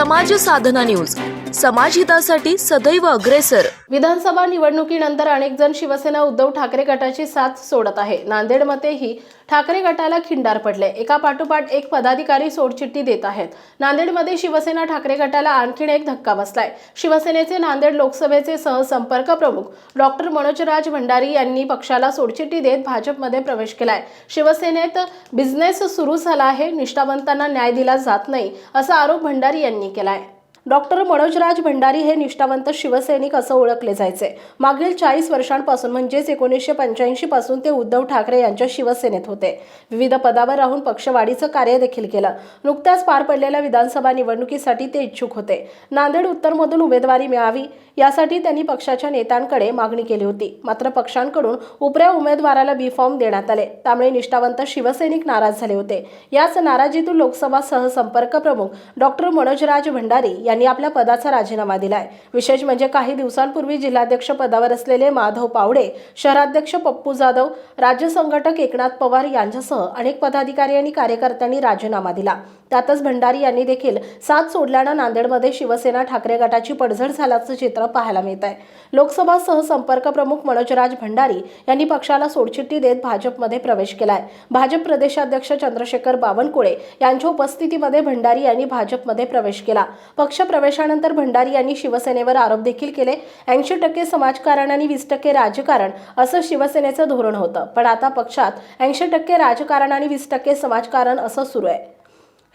समाज साधना न्यूज समाजहितासाठी सदैव अग्रेसर. विधानसभा निवडणुकीनंतर अनेक जण शिवसेना उद्धव ठाकरे गटाची साथ सोडत आहे. नांदेडमध्येही ठाकरे गटाला खिंडार पडले. एका पाठोपाठ एक पदाधिकारी सोडचिठ्ठी देत आहेत. नांदेडमध्ये शिवसेना ठाकरे गटाला आणखीन एक धक्का बसलाय. शिवसेनेचे नांदेड लोकसभेचे सहसंपर्क प्रमुख डॉक्टर मनोजराज भंडारी यांनी पक्षाला सोडचिठ्ठी देत भाजपमध्ये प्रवेश केलाय. शिवसेनेत बिझनेस सुरू झाला आहे. निष्ठावंतांना न्याय दिला जात नाही असा आरोप भंडारी यांनी केलाय. डॉक्टर मनोजराज भंडारी हे निष्ठावंत शिवसैनिक असं ओळखले जायचे. मागील चाळीस वर्षांपासून म्हणजेच एकोणीसशे पंच्याऐंशी पासून ते उद्धव ठाकरे यांच्या शिवसेनेत होते. विविध पदावर राहून पक्षवाढीचं कार्य देखील केलं. नुकत्याच पार पडलेल्या विधानसभा निवडणुकीसाठी ते इच्छुक होते. नांदेड उत्तरमधून उमेदवारी मिळावी यासाठी त्यांनी पक्षाच्या नेत्यांकडे मागणी केली होती. मात्र पक्षांकडून उपऱ्या उमेदवाराला बी फॉर्म देण्यात आले. त्यामुळे निष्ठावंत शिवसैनिक नाराज झाले होते. याच नाराजीतून लोकसभा सहसंपर्क प्रमुख डॉक्टर मनोजराज भंडारी यांनी आपल्या पदाचा राजीनामा दिलाय. विशेष म्हणजे काही दिवसांपूर्वी जिल्हाध्यक्ष पदावर असलेले माधव पावडे शहराध्यक्ष पप्पू जाधव राज्य संघटक एकनाथ पवार यांच्यासह अनेक पदाधिकारी आणि कार्यकर्त्यांनी राजीनामा दिला. त्यातच भंडारी यांनी देखील साथ सोडल्यानं नांदेडमध्ये शिवसेना ठाकरे गटाची पडझड झाल्याचं चित्र पाहायला मिळत आहे. लोकसभा सहसंपर्क प्रमुख मनोजराज भंडारी यांनी पक्षाला सोडचिठ्ठी देत भाजपमध्ये प्रवेश केलाय. भाजप प्रदेशाध्यक्ष चंद्रशेखर बावनकुळे यांच्या उपस्थितीमध्ये भंडारी यांनी भाजपमध्ये प्रवेश केला. पक्ष प्रवेशानंतर भंडारी यांनी शिवसेनेवर आरोप देखील केले. ऐंशी टक्के समाजकारण आणि वीस टक्के राजकारण असं शिवसेनेचं धोरण होतं. पण आता पक्षात ऐंशी टक्के राजकारण आणि वीस टक्के समाजकारण असं सुरू आहे.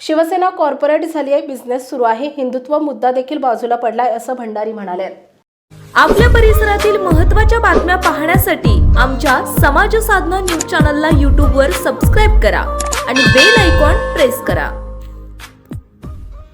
शिवसेना कॉर्पोरेट झाली आहे बिझनेस सुरू आहे हिंदुत्व मुद्दा देखील बाजूला पडलाय असं भंडारी म्हणाले. आपल्या परिसरातील महत्त्वाच्या बातम्या पाहण्यासाठी आमच्या समाज साधना न्यूज चॅनलला यूट्यूबवर सबस्क्राईब करा आणि बेल आयकॉन प्रेस करा.